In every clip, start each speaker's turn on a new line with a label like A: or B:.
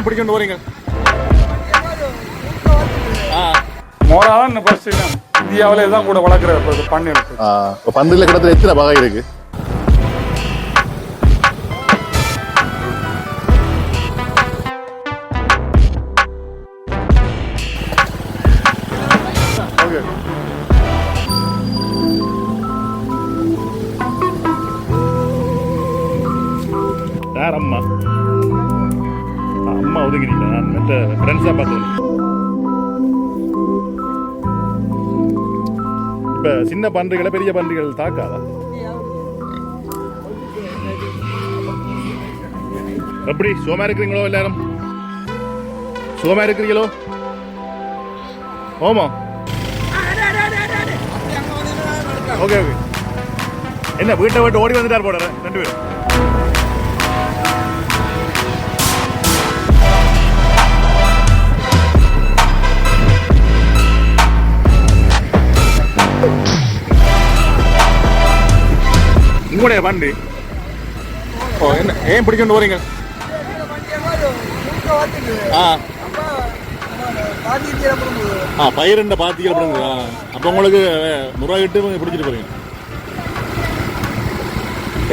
A: ஏன் பிடிக்கொண்டு போறீங்க. ஆ.
B: மோரா தான் ஃபர்ஸ்ட் இந்தியாவிலே தான் கூட வளர்க்குற பண்ணி இருக்கு
C: இப்போ பன்றியில் கிட்டத்தட்ட எத்தனை வகை இருக்கு?
D: இப்போ சின்ன பன்றிகளை பெரிய பன்றிகள் தாக்காதா? எப்படி? சுகமா இருக்கிறீங்களோ எல்லாரும்? சுகமா இருக்கிறீங்களோ? ஓமா ஓகே ஓகே. என்ன வீட்டை விட்டு ஓடி வந்துட்டார் போடுற ரெண்டு பேரும். உங்களுடைய வண்டி.
A: ஓ என்ன ஏன் பிடிக்கொண்டு போறீங்க? ஆ. ஆ பயிருண்ட பாத்திகள் பிடுங்க. அப்போ உங்களுக்கு முறையிட்டு பிடிச்சிட்டு போறீங்க.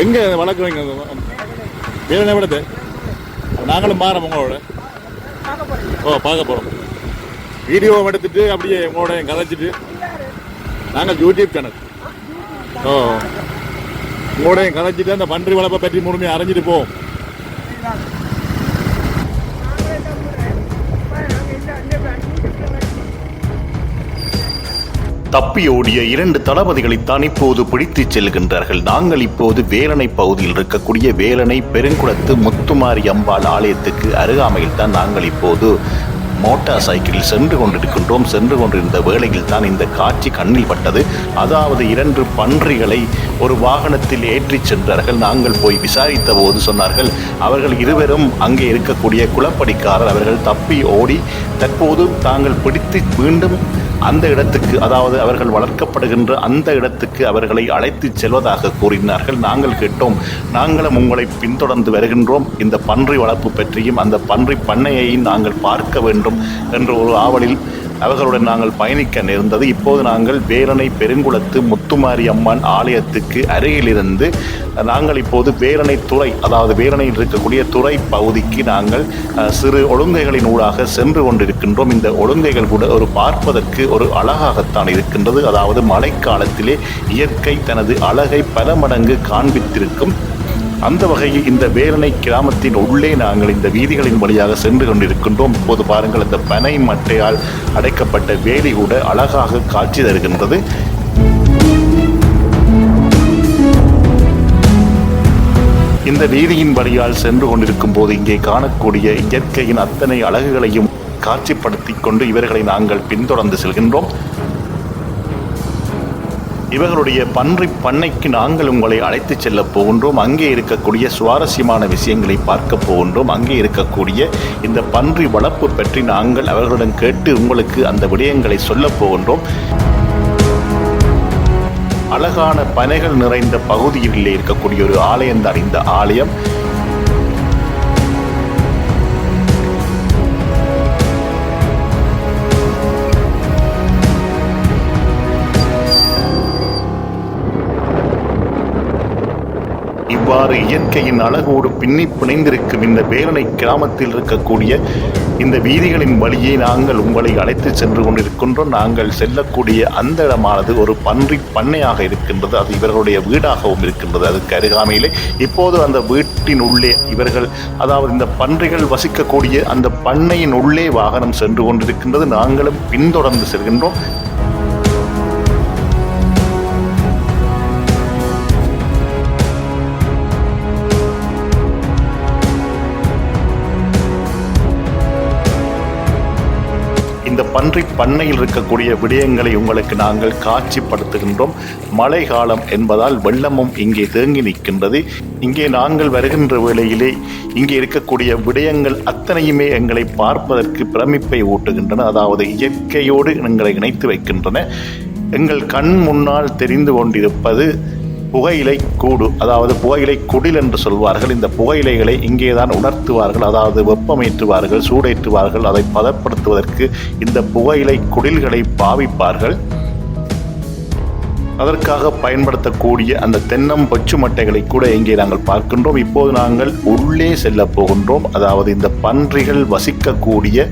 A: எங்க வளர்க்குறீங்க வேற என்ன விடத்து நாங்களும் மாறோம் உங்களோட. ஓ பார்க்க போறோம். வீடியோ எடுத்துட்டு அப்படியே உங்களோட கதைச்சிட்டு நாங்கள் யூடியூப் சேனல் ஓ. உங்களோட கதைச்சிட்டு அந்த பன்றி வளர்ப்பை பற்றி முழுமையாக அரைஞ்சிட்டு போவோம்
E: தப்பியோடிய இரண்டு தளபதிகளைத்தான் இப்போது பிடித்துச் செல்கின்றார்கள். நாங்கள் இப்போது வேலனை பகுதியில் இருக்கக்கூடிய வேலனை பெருங்குளத்து முத்துமாரி அம்பாள் ஆலயத்துக்கு அருகாமையில் தான் நாங்கள் இப்போது மோட்டார் சைக்கிளில் சென்று கொண்டிருக்கின்றோம். சென்று கொண்டிருந்த வேளையில் தான் இந்த காட்சி கண்ணில் பட்டது. அதாவது இரண்டு பன்றிகளை ஒரு வாகனத்தில் ஏற்றிச் சென்றார்கள். நாங்கள் போய் விசாரித்த போது சொன்னார்கள் அவர்கள் இருவரும் அங்கே இருக்கக்கூடிய குளப்படிக்காரர். அவர்கள் தப்பி ஓடி தற்போது தாங்கள் பிடித்து மீண்டும் அந்த இடத்துக்கு அதாவது அவர்கள் வளர்க்கப்படுகின்ற அந்த இடத்துக்கு அவர்களை அழைத்துச் செல்வதாக கூறினார்கள். நாங்கள் கேட்டோம் நாங்களும் உங்களை பின்தொடர்ந்து வருகின்றோம். இந்த பன்றி வளர்ப்பு பற்றியும் அந்த பன்றி பண்ணையை நாங்கள் பார்க்க வேண்டும் என்ற ஒரு ஆவலில் அவர்களுடன் நாங்கள் பயணிக்க நேர்ந்தது. இப்போது நாங்கள் வேலனை பெருங்குளத்து முத்துமாரி அம்மன் ஆலயத்துக்கு அருகிலிருந்து நாங்கள் இப்போது வேலனை துறை அதாவது வேலனையில் இருக்கக்கூடிய துறை பகுதிக்கு நாங்கள் சிறு ஒழுங்கைகளின் ஊடாக சென்று கொண்டிருக்கின்றோம். இந்த ஒழுங்கைகள் கூட ஒரு பார்ப்பதற்கு ஒரு அழகாகத்தான் இருக்கின்றது. அதாவது மழைக்காலத்திலே இயற்கை தனது அழகை பல மடங்கு காண்பித்திருக்கும். அந்த வகையில் இந்த வேலனை கிராமத்தின் உள்ளே நாங்கள் இந்த வீதிகளின் வழியாக சென்று கொண்டிருக்கின்றோம். இப்போது பாருங்கள் இந்த பனை மட்டையால் அடைக்கப்பட்ட வேலி கூட அழகாக காட்சி தருகின்றது. இந்த வீதியின் வழியால் சென்று கொண்டிருக்கும் போது இங்கே காணக்கூடிய இயற்கையின் அத்தனை அழகுகளையும் காட்சிப்படுத்தி கொண்டு இவர்களை நாங்கள் பின்தொடர்ந்து செல்கின்றோம். இவர்களுடைய பன்றி பண்ணைக்கு நாங்கள் உங்களை அழைத்துச் செல்ல போகின்றோம். அங்கே இருக்கக்கூடிய சுவாரஸ்யமான விஷயங்களை பார்க்க போகின்றோம். அங்கே இருக்கக்கூடிய இந்த பன்றி வளர்ப்பு பற்றி நாங்கள் அவர்களிடம் கேட்டு உங்களுக்கு அந்த விடயங்களை சொல்லப் போகின்றோம். அழகான பனைகள் நிறைந்த பகுதியிலே இருக்கக்கூடிய ஒரு ஆலயம் தான் இந்த ஆலயம். இவ்வாறு இயற்கையின் அழகோடு பின்னி பிணைந்திருக்கும் இந்த வேலனை கிராமத்தில் இருக்கக்கூடிய இந்த வீதிகளின் வழியே நாங்கள் உங்களை அழைத்து சென்று கொண்டிருக்கின்றோம். நாங்கள் செல்லக்கூடிய அந்த இடமானது ஒரு பன்றி பண்ணையாக இருக்கின்றது. அது இவர்களுடைய வீடாகவும் இருக்கின்றது. அதுக்கு அருகாமையிலே இப்போது அந்த வீட்டின் உள்ளே இவர்கள் அதாவது இந்த பன்றிகள் வசிக்கக்கூடிய அந்த பண்ணையின் உள்ளே வாகனம் சென்று கொண்டிருக்கின்றது. நாங்களும் பின்தொடர்ந்து செல்கின்றோம். இந்த பன்றி பண்ணையில் இருக்கக்கூடிய விடயங்களை உங்களுக்கு நாங்கள் காட்சிப்படுத்துகின்றோம். மழை காலம் என்பதால் வெள்ளமும் இங்கே தேங்கி நிற்கின்றது. இங்கே நாங்கள் வருகின்ற வேளையிலே இங்கே இருக்கக்கூடிய விடயங்கள் அத்தனையுமே எங்களை பார்ப்பதற்கு பிரமிப்பை ஊட்டுகின்றன. அதாவது இயற்கையோடு எங்களை இணைத்து வைக்கின்றன. எங்கள் கண் முன்னால் தெரிந்து கொண்டிருப்பது புகையிலை கூடு அதாவது புகையிலை குடில் என்று சொல்வார்கள். இந்த புகையிலைகளை இங்கேதான் உணர்த்துவார்கள் அதாவது வெப்பமேற்றுவார்கள் சூடேற்றுவார்கள் அதை பதப்படுத்துவதற்கு இந்த புகையிலை குடில்களை பாவிப்பார்கள். அதற்காக பயன்படுத்தக்கூடிய அந்த தென்னம் பச்சு மட்டைகளை கூட இங்கே நாங்கள் பார்க்கின்றோம். இப்போது நாங்கள் உள்ளே செல்ல போகின்றோம். அதாவது இந்த பன்றிகள் வசிக்கக்கூடிய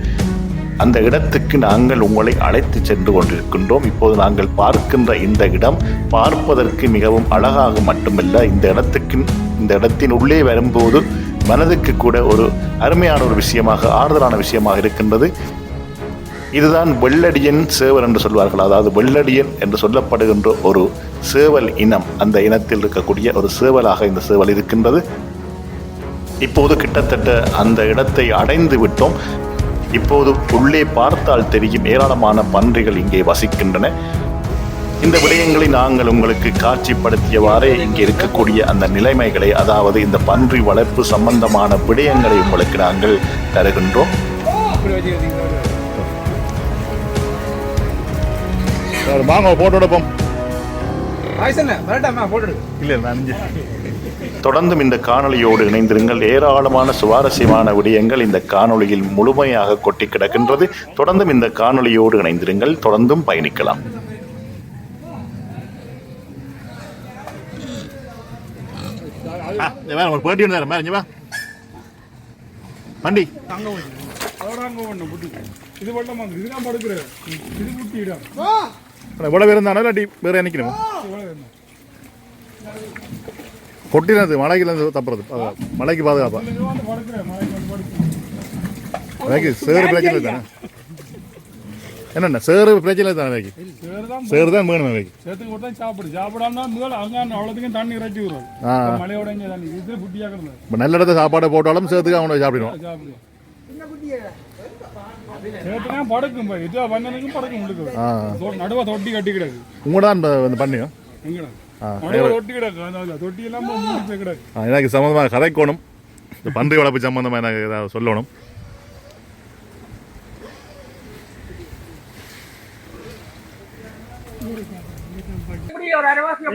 E: அந்த இடத்துக்கு நாங்கள் உங்களை அழைத்து சென்று கொண்டிருக்கின்றோம். இப்போது நாங்கள் பார்க்கின்ற இந்த இடம் பார்ப்பதற்கு மிகவும் அழகாக மட்டுமல்ல இந்த இடத்துக்கு இந்த இடத்தின் உள்ளே வரும்போது மனதுக்கு கூட ஒரு அருமையான ஒரு விஷயமாக ஆறுதலான விஷயமாக இருக்கின்றது. இதுதான் வெள்ளடியன் சேவல் என்று சொல்வார்கள். அதாவது வெள்ளடியன் என்று சொல்லப்படுகின்ற ஒரு சேவல் இனம். அந்த இனத்தில் இருக்கக்கூடிய ஒரு சேவலாக இந்த சேவல் இருக்கின்றது. இப்போது கிட்டத்தட்ட அந்த இடத்தை அடைந்து விட்டோம். இப்போது உள்ளே பார்த்தால் தெரியும் ஏராளமான பன்றிகள் இங்கே வசிக்கின்றன. இந்த விடயங்களை நாங்கள் உங்களுக்கு காட்சிப்படுத்தியவாறே இங்கே இருக்கக்கூடிய அந்த நிலைமைகளை அதாவது இந்த பன்றி வளர்ப்பு சம்பந்தமான விடயங்களை உங்களுக்கு நாங்கள் தருகின்றோம்.
C: வாங்க போட்டோ எடுப்போம்
D: இல்ல நான்
E: தொடர்ந்தும் இந்த காணொளியோடு இணைந்திருங்கள். ஏராளமான சுவாரஸ்யமான விடயங்கள் இந்த காணொளியில் முழுமையாக கொட்டி கிடக்கின்றது. தொடர்ந்தும் இந்த காணொளியோடு இணைந்திருங்கள். தொடர்ந்தும் பயணிக்கலாம்.
C: ஒரு பேட்டி ஒன்று வண்டி.
B: இது இதுதான் இது
C: இவ்வளோ பேர் இருந்தானோ இல்லாட்டி வேற கொட்டினது மலைக்குல இருந்து தப்புறது. மலைக்கு பாதுகாப்பா?
B: மலைக்கு
C: சேறு பிரச்சனை தானே என்னண்ணா சேறு பிரச்சனை தானே
B: சேருதான்
C: சேறு தான் வேணும் வேக்கு
B: சேத்துக்கு போட்டு சாப்பிடு. சாப்பிடாம முதல்ல அங்க அவ்வளோத்துக்கும் தண்ணி இறக்கி விடுறது
C: ஆ.
B: மலையோட இங்க தண்ணி. இது புட்டியா கிடந்தது
C: இப்போ நல்ல இடத்த சாப்பாடு போட்டாலும் சேர்த்துக்கு அவனை சாப்பிடுவோம்
B: சேத்துனா படுக்கும். போய் இது பண்ணனுக்கும் படுக்கும் உங்களுக்கு நடுவ தொட்டி கட்டி கிடக்கு
C: உங்களோட பண்ணியும்?
B: எங்கடா
C: எனக்கு சம்மந்தமாக கதைக்கணும் இந்த பன்றி வளர்ப்பு சம்மந்தமாக எனக்கு ஏதாவது சொல்லணும்.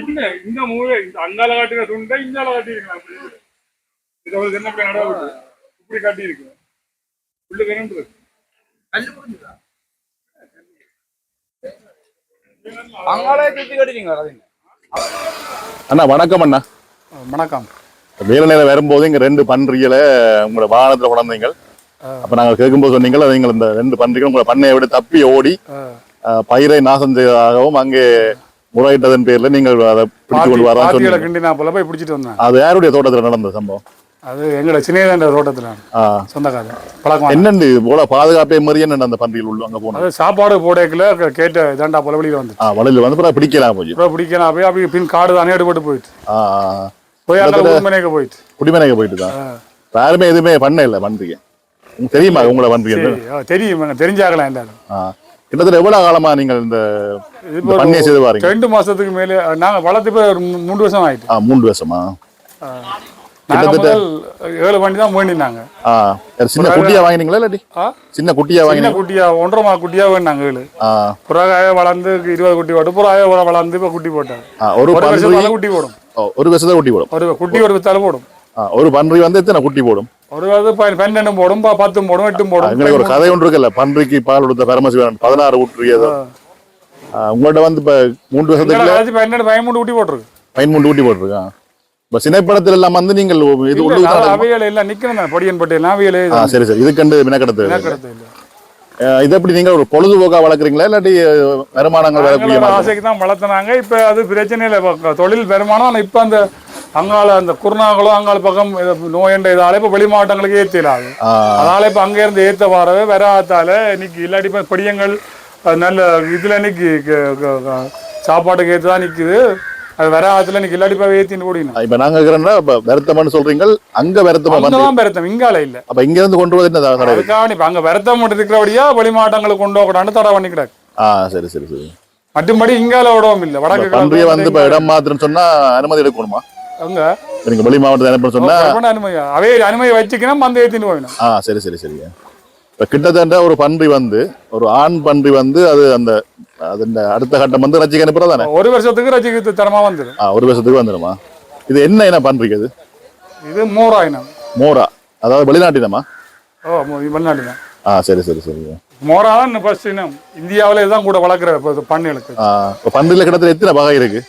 B: இந்த இந்த காட்டுற துண்டை இது ஒரு நடுவ? இப்படி காட்டி இருக்கு? உள்ள வேணுன்றது
F: அங்காலே சுத்தி கட்டிட்டீங்க அதுங்க
C: அண்ணா வணக்கம் அண்ணா.
B: வணக்கம்.
C: வேலை வரும்போது இங்க ரெண்டு பன்றிகளை உங்களோட வாகனத்துல குழந்தைங்க அப்ப நாங்க கேட்கும்போது சொன்னீங்க அது நீங்கள் இந்த ரெண்டு பன்றிகள் உங்களை பண்ணையை விட்டு தப்பி ஓடி பயிரை நாசம் செய்ததாகவும் அங்கே முறையிட்டதன் பேர்ல நீங்கள் அதை பிடிச்சு கொண்டு
B: பாத்தியில
C: சொன்னீங்க. அது யாருடைய தோட்டத்துல நடந்த சம்பவம்?
B: அது எங்களோட சின்னேதாண்ட தோட்டத்துல
C: ஆ.
B: சொந்தக்கார பழக்கம்
C: என்னண்டு போல பாதுகாப்பே மாதிரி என்ன அந்த பன்றிகள் உள்ள அங்க போனோம்
B: சாப்பாடு போடக்கல கேட்ட இதாண்டா போல வெளியில வந்து
C: ஆ வலையில வந்து அப்புறம் பிடிக்கலாம் போச்சு?
B: அப்புறம் பிடிக்கலாம் போய் அப்படி பின் காடு தானே எடுபட்டு போயிட்டு. போய் அங்க உண்மனைக்கு போயிட்டு.
C: குடிமனைக்கு போயிட்டு தான் யாருமே எதுவுமே பண்ண இல்லை உங்களுக்கு தெரியுமா உங்களை
B: ஆ, தெரியும் தெரிஞ்சாகலாம் எல்லாரும்.
C: கிட்டத்தட்ட எவ்வளவு காலமா நீங்கள் இந்த பண்ணையை செய்து வாரீங்க
B: ரெண்டு மாசத்துக்கு மேலே நாங்க வளர்த்து போய் ஒரு மூன்று வருஷம் ஆயிட்டு.
C: மூன்று வருஷமா?
B: நாங்க
C: கிட்டத்தட்ட-
B: ஏழு வண்டி தான் வேண்டினாங்க.
C: சின்ன குட்டியா வாங்கினீங்களா இல்லாட்டி? சின்ன குட்டியா வாங்கினீங்க
B: குட்டியா ஒன்றரை மா குட்டியா வேண்டாங்க ஏழு. வளர்ந்து இருபது குட்டி போட்டு புறாய வளர்ந்து இப்ப குட்டி போட்டாங்க.
C: ஒரு
B: வருஷத்தால குட்டி போடும்.
C: ஒரு வருஷத்துல குட்டி போடும்.
B: ஒரு குட்டி ஒரு வித்தால போடும்.
C: ஒரு பன்றி வந்து எத்தனை குட்டி போடும்?
B: ஒரு அது ப- பன்னெண்டும் போடும் பத்தும் போடும் எட்டும் போடும்.
C: எங்களுக்கு ஒரு கதை ஒன்று இருக்குல்ல பன்றிக்கு பால் கொடுத்த பரமசிவன் பதினாறு ஊற்று ஏதோ. உங்கள்ட்ட வந்து இப்ப மூன்று வருஷத்துக்குள்ள
B: எங்களை பன்னெண்டு பயமூண்டு குட்டி போட்டிருக்கு.
C: பதிமூன்று ஊட்டி போட்டிருக்கான் இப்ப சினைப்படத்துல எல்லாம் வந்து நீங்கள் இது
B: அவையில எல்லாம் நிக்கணும் தான் பொடியன் பட்டு எல்லாம் அவையில
C: சரி சரி. இது கண்டு மினக்கடத்து
B: கிடத்து இல்ல
C: இது எப்படி நீங்க ஒரு பொழுதுபோக்கா வளர்க்குறீங்களா? இல்லாட்டி வருமானங்கள் வரக்கூடிய?
B: ஆசைக்கு தான் வளர்த்துனாங்க. இப்ப அது பிரச்சனை இல்லை. தொழில் வருமானம் ஆனா இப்ப அந்த அங்கால அந்த குருநாகலோ அங்கால பக்கம் நோயன்ற இதால இப்ப வெளி மாவட்டங்களுக்கு ஏத்திடாது
C: ஆ,
B: அதனால இப்ப அங்க இருந்து ஏத்த வரவே வராதால இன்னைக்கு இல்லாட்டி இப்ப படியங்கள் நல்ல இதுல இன்னைக்கு சாப்பாட்டுக்கு தான் நிக்குது. அது வராத்துல இன்னைக்கு இல்லாட்டி இப்ப ஏத்தின்னு கூடினோம்
C: இப்ப நாங்க இருக்கிறோம்னா இப்ப வருத்தம்னு சொல்றீங்க அங்க வருத்தமா வந்து
B: பெருத்தம் இங்கால இல்ல.
C: அப்ப இங்க இருந்து கொண்டு வந்து என்ன?
B: அதுக்காக இப்ப அங்க வருத்தம் மட்டும் இருக்கிறபடியா வெளி மாவட்டங்களுக்கு கொண்டு போகக்கூடாது தடை பண்ணி கிடக்கு
C: ஆ சரி சரி சரி.
B: மற்றும்படி இங்கால விடவும் இல்ல. வடக்கு
C: பன்றியை வந்து இப்ப இடம் மாத்திரம் சொன்னா அனுமதி எடுக்கணுமா?
B: அங்க
C: நீங்க வெளி மாவட்டத்தை அனுப்பணும் சொன்னா
B: அனுமதி அவே அனுமதி வச்சுக்கணும் மந்த ஏத்தின்னு போயிடும்
C: ஆ சரி சரி சரி. இப்ப கிட்டத்தட்ட ஒரு பன்றி வந்து ஒரு ஆண் பன்றி வந்து அது அந்த அதுண்ட அடுத்த கட்டம் வந்து ரச்சிக்கு அனுப்புறது தானே
B: ஒரு வருஷத்துக்கு ரசிக்கு தரமா வந்துடும்
C: ஆ, ஒரு வருஷத்துக்கு வந்துடுமா இது என்ன என்ன பண்றீங்க இது
B: இது மூராயினம்
C: மோரா அதாவது வெளிநாட்டினமா
B: ஓ மு- வெளிநாட்டு தான்
C: ஆ சரி சரி சரி
B: மோரா தான் ஃபர்ஸ்ட் இனம் இந்தியாவிலே தான் கூட வளர்க்குற இப்போ பண்ணைகளுக்கு
C: இப்போ பன்றில கிட்டத்தட்ட எத்தனை வகை இருக்கு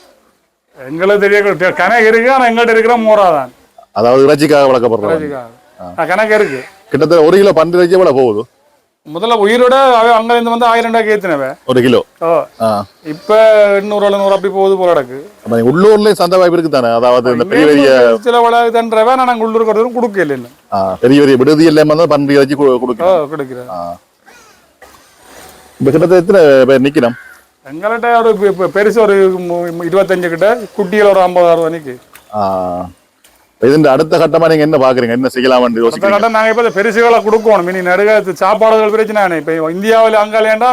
B: எங்களுக்கு தெரிய கணக்கு இருக்கு ஆனால் எங்கள்கிட்ட இருக்கிற மோரா தான்
C: அதாவது இறைச்சிக்காக
B: ரசிக்காக. ஆ, கணக்கு இருக்கு
C: கிட்டத்தட்ட ஒரு கிலோ பன்றி இறைச்சி எவ்வளவு போகுது
B: முதல்ல உயிரோட அங்க இருந்து வந்து ஆயிரம் ரூபாய்க்கு ஏத்தினவ.
C: ஒரு கிலோ.
B: இப்ப எண்ணூறு எழுநூறு அப்படி போகுது போல கிடக்கு.
C: நீங்க உள்ளூர்லயும் சந்தை வாய்ப்பு இருக்கு தானே அதாவது இந்த பெரிய பெரிய
B: சில வள தன்றவ நான் நாங்கள் உள்ளூர் கொடுத்துரும் கொடுக்கல
C: ஆ, பெரிய பெரிய விடுதி எல்லாம் வந்து பன்றி இறைச்சி கு-
B: ஓ
C: கொடுக்கும்
B: கொடுக்குறேன்
C: இப்ப கிட்டத்தட்ட எத்தனை பேர் நிக்கணும்?
B: எங்கள்கிட்ட ஒரு பெருசு ஒரு இருபத்தஞ்சு கிட்ட குட்டிகள் ஒரு ஐம்பது அறுபது
C: ஆ, இதுன்ற அடுத்த கட்டமா நீங்க என்ன பாக்குறீங்க என்ன செய்யலாம் யோசிக்கிறீங்க
B: கட்டம் நாங்கள் இப்போ பெருசுகளை கொடுக்கணும் இனி நடுக சாப்பாடுகள் பிரச்சனை இப்போ இந்தியாவில் அங்காலேண்டா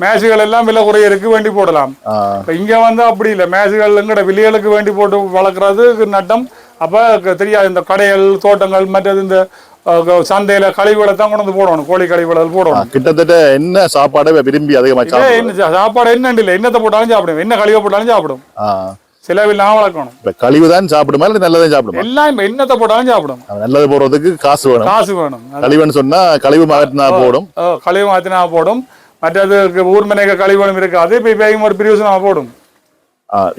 B: மேசுகள் எல்லாம் விலை குறைய இருக்கு வேண்டி போடலாம் இப்போ இங்கே வந்து அப்படி இல்லை மேசுகள் எங்கட விலைகளுக்கு வேண்டி போட்டு வளர்க்குறது நட்டம் அப்போ தெரியாது இந்த கடைகள் தோட்டங்கள் மற்றது இந்த சந்தையில கழிவுகளை தான் கொண்டு வந்து போடணும் கோழி கழிவுகளை போடணும்
C: கிட்டத்தட்ட என்ன சாப்பாடை விரும்பி அதிகமா
B: இதே
C: சாப்பிடுறது
B: என்ன சாப்பாடு என்ன இல்லை என்னத்தை போட்டாலும் சாப்பிடும் என்ன கழிவை போட்டாலும் சாப்பிடும் செலவில்லாம வளர்க்கணும்.
C: இப்ப கழிவு தான் சாப்பிடுமா இல்ல நல்லதான் சாப்பிடுமா?
B: எல்லாம் என்னத்தை போட்டாலும் சாப்பிடும்
C: நல்லது போடுறதுக்கு காசு வேணும்.
B: காசு வேணும்.
C: கழிவுன்னு சொன்னா கழிவு மாற்றினா போடும்.
B: கழிவு மாத்தினா போடும். மற்றது ஊர் மனைக கழிவுகளும் இருக்காது. இப்போ இப்போ ஒரு பிரியோசனமா போடும்.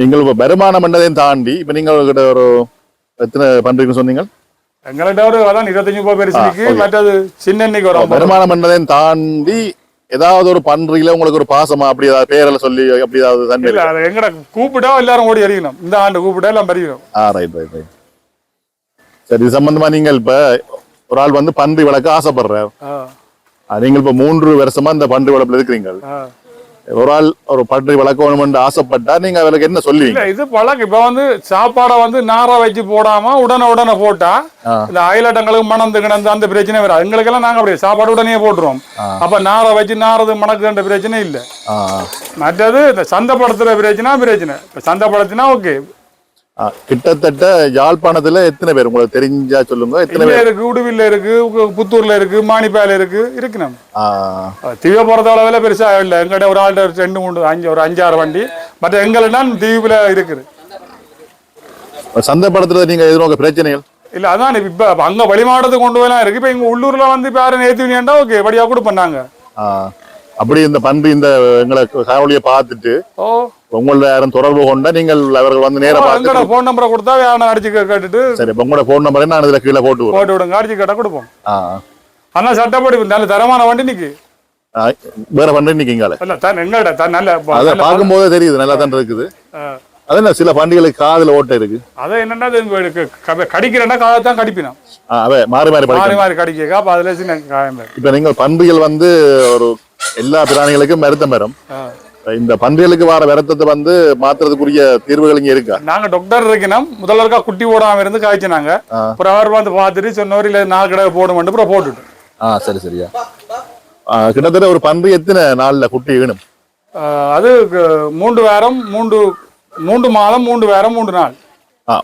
C: இப்ப வருமானம் பண்ணதையும் தாண்டி இப்ப நீங்க கிட்ட ஒரு எத்தனை பண்றீங்கன்னு சொன்னீங்க?
B: எங்கள்கிட்ட ஒரு அதான் இருபத்தஞ்சு ரூபாய் பெருசுக்கு. மற்றது சின்ன ஒரு.
C: வருமானம் பண்ணதையும் தாண்டி ஏதாவது ஒரு பன்றியில உங்களுக்கு ஒரு பாசமா அப்படி ஏதாவது பேரெல்லாம் சொல்லி அப்படி ஏதாவது தன்மை
B: இல்ல அது எங்கட கூப்பிட்டா எல்லாரும் ஓடி அறியணும் இந்த ஆண்டு கூப்பிட்டா எல்லாம் பறிக்கணும்.
C: ஆ ரைட் ரைட் ரைட் சரி இது சம்பந்தமா நீங்கள் இப்ப ஒரு ஆள் வந்து பன்றி வளர்க்க ஆசைப்படுறார். நீங்கள் இப்ப மூன்று வருஷமா இந்த பன்றி வளர்ப்புல இருக்கிறீங்க. ஒரு ஆள் ஒரு பன்றி வளர்க்கணும்னு ஆசைப்பட்டா நீங்க அவருக்கு என்ன சொல்லுவீங்க?
B: இது பழக்கம். இப்ப வந்து சாப்பாடை வந்து நாரா வச்சு போடாம உடனே உடனே போட்டா. இந்த அயலாட்டங்களுக்கு மணந்து கிடந்து அந்த பிரச்சனை வராது. எங்களுக்கெல்லாம் நாங்க அப்படியே சாப்பாடு உடனே போட்டுருவோம். அப்ப நாரை வச்சு நாரது மணக்குன்ற பிரச்சனை இல்ல. மற்றது இந்த சந்தைப்படுத்துற பிரச்சனை பிரச்சனை. இப்ப சந்தைப்படுத்தினா ஓகே.
C: கிட்டத்தட்ட யாழ்ப்பாணத்துல எத்தனை பேர்? உங்களுக்கு தெரிஞ்சா சொல்லுங்க. எத்தனை பேர்?
B: இருக்கு உடுவில்ல இருக்கு புத்தூர்ல இருக்கு மாணிப்பால இருக்கு இருக்கு நம்ம.
C: ஆ,
B: தீவை போறது அளவுல பெருசா இல்ல. எங்கிட்ட ஒரு ஒரு ரெண்டு மூணு அஞ்சு ஒரு அஞ்சாறு வண்டி. மற்ற எங்கள்னா தீவுல இருக்குது.
C: சந்தைப்படுத்துறது நீங்க எதிர்நோக்க பிரச்சனைகள்?
B: இல்ல அதான் இப்ப அங்க வெளி மாவட்டத்துக்கு கொண்டு போயெல்லாம் இருக்கு. இப்ப இங்க உள்ளூர்ல வந்து இப்ப யாரும் ஓகே படியா கூட பண்ணாங்க
C: அப்படி இந்த பன்றி இந்த எங்களை காணொலியை பார்த்துட்டு
B: ஓ.
C: உங்களோட யாரும் தொடர்பு கொண்டா நீங்கள் அவர்கள் வந்து நேரா
B: எங்கட
C: பார்த்து
B: போன் நம்பரை கொடுத்தா யாரும் அடிச்சு கேட்டுட்டு
C: சரி உங்களோட போன் நம்பரை நான் இதுல கீழே போட்டு.
B: போட்டு விடுங்க அடிச்சு கேட்டா கொடுப்போம். ஆனா சட்டப்படி நல்ல தரமான வண்டி நிக்கு
C: வேற பன்றி நிக்கீங்களே
B: இல்ல தன் எங்கட தன் நல்ல
C: அதை பார்க்கும்போதே தெரியுது நல்லா தான் இருக்குது.
B: ஆ.
C: அது என்ன சில பண்டிகைகளுக்கு காதுல ஓட்டை இருக்கு.
B: அது என்னன்னா அது கடிக்கிறேன்னா காதை தான் கடிப்பினான்
C: அவ மாறி மாறி
B: மாறி மாறி கடிக்க அப்ப அதுல சின்ன காயம் வரும்.
C: இப்ப நீங்கள் பன்றிகள் வந்து ஒரு எல்லா பிராணிகளுக்கும் வருத்தம் வரும்.
B: ஆ.
C: இந்த பன்றிகளுக்கு வர வருத்தத்தை வந்து மாத்துறதுக்குரிய தீர்வுகள் இங்க இருக்கா?
B: நாங்க டாக்டர் இருக்கணும். முதல்ல இருக்கா குட்டி போடாம இருந்து காய்ச்சினாங்க. அப்புறம் அவர் வந்து பார்த்துட்டு சொன்னவர் இல்ல நாலு கடை போடுமெண்டு அப்புறம் போட்டுட்டு.
C: ஆ சரி சரியா. கிட்டத்தட்ட ஒரு பன்றி எத்தனை நாள்ல குட்டி
B: ஆ, அது மூன்று வாரம் மூன்று மூன்று மாதம் மூன்று வாரம் மூன்று நாள்.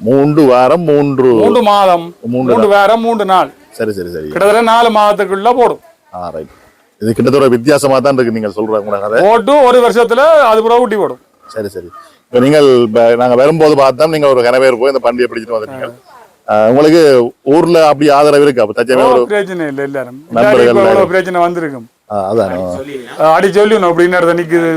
C: மூன்று வாரம் மூன்று
B: மூன்று மாதம்
C: மூன்று
B: வாரம் மூன்று நாள்.
C: சரி சரி சரி.
B: கிட்டத்தட்ட நாலு மாதத்துக்குள்ள போடும்.
C: ஆ ரைட் இது கிட்டத்தட்ட ஒரு வித்தியாசமா தான் இருக்கு நீங்கள் சொல்ற கூட
B: போட்டு ஒரு வருஷத்துல அது பிறகு குட்டி போடும்.
C: சரி சரி. இப்ப நீங்கள் நாங்க வரும்போது பார்த்தோம் நீங்க ஒரு கனவேர் போய் இந்த பண்டிகை பிடிச்சிட்டு வந்துட்டீங்க. உங்களுக்கு ஊர்ல அப்படி ஆதரவு இருக்கு? அப்ப தச்சமே ஒரு
B: பிரச்சனை இல்லை எல்லாரும்
C: நண்பர்கள்
B: பிரச்சனை வந்திருக்கும்.
C: அதான்.
B: அடி சொல்லணும் அப்படி நேரத்தை நிக்குது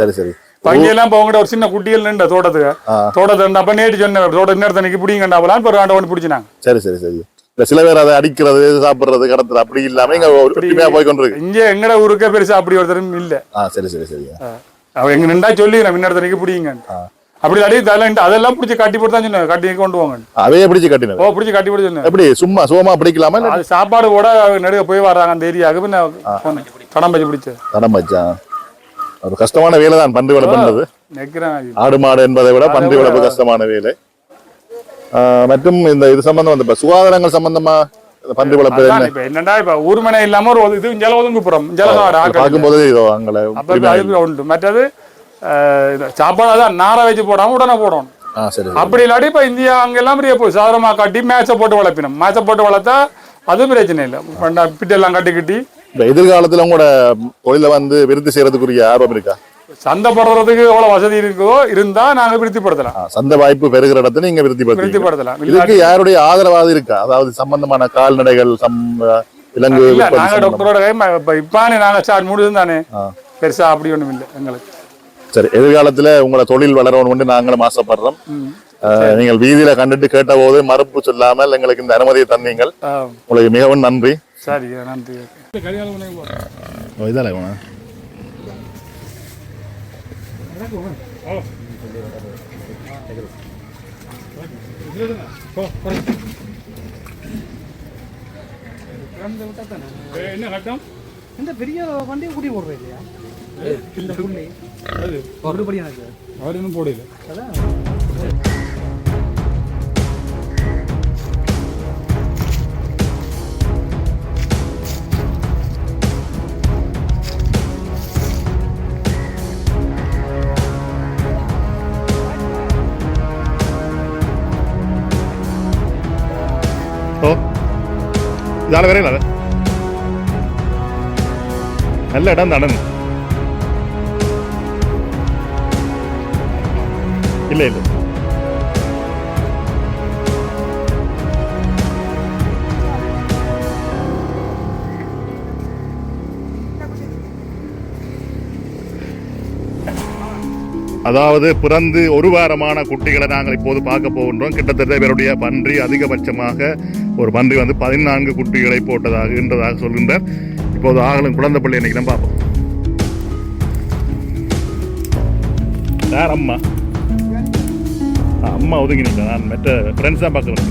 C: சரி சரி.
B: பங்கியெல்லாம் இப்போ உங்கள்கிட்ட ஒரு சின்ன குட்டிகள் நின்ற தோட்டத்துக்கு. தோட்டத்தை அப்ப நேற்று சொன்ன தோட்ட நேரத்தை நிக்கி பிடிங்கண்டாப்பலாம் இப்போ ரெண்டு ஒன்று பிடிச்சினாங்க.
C: சரி சரி சரி. இல்ல சில பேர் அதை அடிக்கிறது சாப்பிடுறது கடத்துறது அப்படி இல்லாம இங்க ஒற்றுமையா போய் கொண்டிருக்கு
B: இங்க எங்கட ஊருக்கே பெருசா அப்படி ஒருத்தரும் இல்ல.
C: ஆ சரி சரி சரி.
B: அவ எங்க நின்றா சொல்லி நான் பிடிங்க அப்படி அடி தலை அதெல்லாம் பிடிச்சி கட்டி போட்டு தான் சொன்னேன் கட்டி கொண்டு போங்க
C: அவையே பிடிச்சு கட்டினது.
B: ஓ பிடிச்சி கட்டி போட்டு சொன்னேன்
C: எப்படி சும்மா சுகமா பிடிக்கலாமா
B: அது சாப்பாடு கூட நடுக போய் வர்றாங்க அந்த ஏரியாவுக்கு பின்ன. தடம் பச்சு பிடிச்ச.
C: தடம் வச்சா ஒரு கஷ்டமான வேலை தான் பன்றி பண்றது.
B: நிக்கிறேன்.
C: ஆடு மாடு என்பதை விட பன்றி வளர்ப்பு கஷ்டமான வேலை. மற்றும் இந்த இது சம்பந்தம் வந்து சுகாதாரங்கள் சம்பந்தமா பன்றி வளர்ப்பு
B: என்னடா இப்ப ஊர்மனை இல்லாம ஒரு இது ஜல ஒதுங்குப்புறம்
C: பார்க்கும்போது இதோ அங்கே
B: உண்டு. மற்றது சாப்பாடு அதான் நாரை வச்சு போடாம உடனே போடணும். அப்படி இல்லாட்டி இப்ப இந்தியா அங்கெல்லாம் பெரிய போய் சாதாரணமா கட்டி மேட்சை போட்டு வளர்ப்பினோம். மேட்சை போட்டு வளர்த்தா அது பிரச்சனை இல்லை. பிட்டெல்லாம் கட்டி கட்டி
C: எதிர்காலத்துல உங்களோட தொழில வந்து விருத்தி செய்யறதுக்குரிய ஆர்வம் இருக்கா?
B: சந்தைப்படுறதுக்கு எவ்வளவு வசதி இருக்குதோ இருந்தா நாங்க விருத்திப்படுத்தலாம்.
G: சந்தை வாய்ப்பு பெறுகிற இடத்துல நீங்க விருத்திப்படுத்தி
B: விருத்திப்படுத்தலாம்.
G: இதுக்கு யாருடைய ஆதரவாது இருக்கா? அதாவது சம்பந்தமான கால்நடைகள் சம் விலங்கு
B: நாங்க? டாக்டரோட இப்பானே நாங்க ஸ்டார்ட் முடியும் தானே. பெருசா அப்படி ஒண்ணும் இல்லை எங்களுக்கு.
G: சரி எதிர்காலத்துல உங்களை தொழில் வளரணும் நாங்களும் ஆசைப்படுறோம். நீங்கள் வீதியில கண்டுட்டு கேட்ட போது மறுப்பு சொல்லாமல் எங்களுக்கு இந்த அனுமதியை தந்தீங்கள். உங்களுக்கு மிகவும் நன்றி.
B: சரி நன்றி.
G: இதால
B: என்ன கட்டம்
D: இந்த பெரிய வண்டியை கூட்டி போடுறது இல்லையா இந்த புள்ளி
B: அது
D: ஒருபடியா
B: அவர் இன்னும் போடல
D: அதான்
C: ഇതാണ് വരെയുള്ളത് നല്ല ഇടം നടന്നു ഇല്ല ഇല്ല அதாவது பிறந்து ஒரு வாரமான குட்டிகளை நாங்கள் இப்போது பார்க்க போகின்றோம் கிட்டத்தட்ட இவருடைய பன்றி அதிகபட்சமாக ஒரு பன்றி வந்து பதினான்கு குட்டிகளை போட்டதாக என்றதாக சொல்கின்றார். இப்போது ஆகலும் குழந்தை பிள்ளை இன்னைக்கு நம்ம பார்ப்போம். யார் அம்மா? அம்மா ஒதுங்கி நான் மற்ற ஃப்ரெண்ட்ஸ் தான் பார்க்குறேன்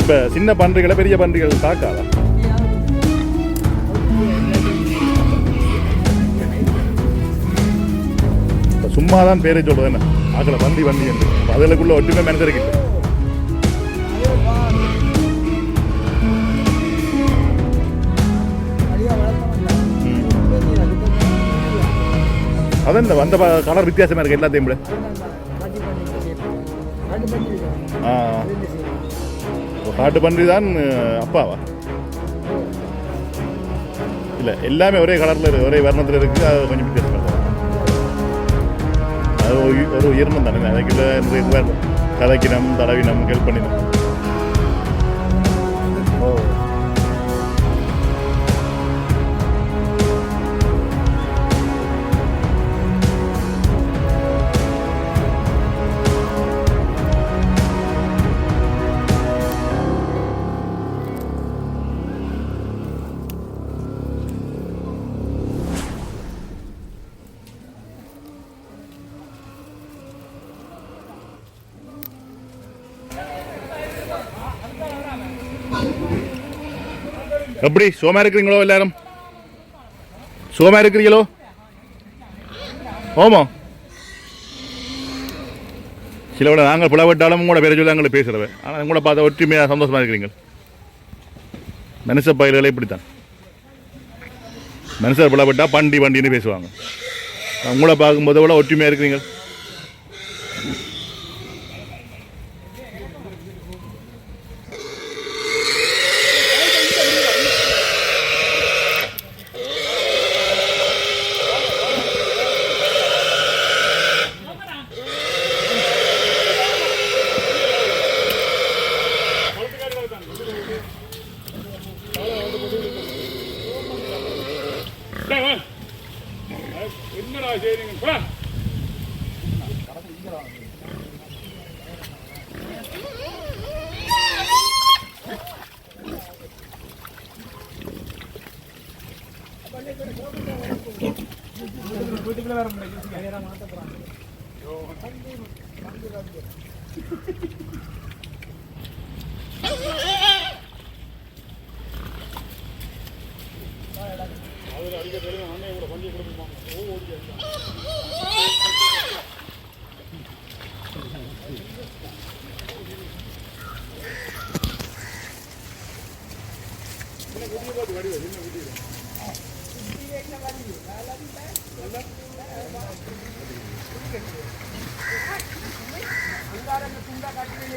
C: இப்போ சின்ன பன்றிகளை பெரிய பன்றிகள் தாக்காதா சும்மா தான் பேரை சொல்லுவேன் அதில் வண்டி வண்டி என்று. அப்ப ஒட்டுமே ஒற்றுமை இல்லை அதான் இந்த வந்த கலர் வித்தியாசமாக இருக்கு எல்லாத்தையும் விட. ஆ. காட்டு பன்றி தான் அப்பாவா? இல்லை எல்லாமே ஒரே கலரில் இருக்கு ஒரே வர்ணத்தில் இருக்குது அது கொஞ்சம் வித்தியாசமாக அது ஒரு உயி- ஒரு உயிரினம் தானே? அதுக்குள்ள நிறைய பேர் கதைக்கினம் தடவினம் கேள்வி பண்ணினோம். எப்படி? சோமா இருக்கிறீங்களோ எல்லாரும்? சோமா இருக்கிறீங்களோ? ஓமோ சிலவோட நாங்கள் பிளவிட்டாலும் உங்களோட பேரை சொல்லி நாங்கள் பேசுகிறவ ஆனால் உங்களை பார்த்த ஒற்றுமையாக சந்தோஷமாக இருக்கிறீங்க. மனுஷ பயிர்களை இப்படித்தான். மனுஷர் புலப்பட்டால் பண்டி வண்டின்னு பேசுவாங்க. உங்களை பார்க்கும்போது விட ஒற்றுமையாக இருக்கிறீங்க?
B: அவர் அடிக்க தெரியும்
H: அண்ணன் இவங்களை கொஞ்சம்
B: கொடுக்குமா ஓ ஓடி குட்டியை பார்த்து வடிவா சின்ன குட்டி குண்டா காட்டுறீங்க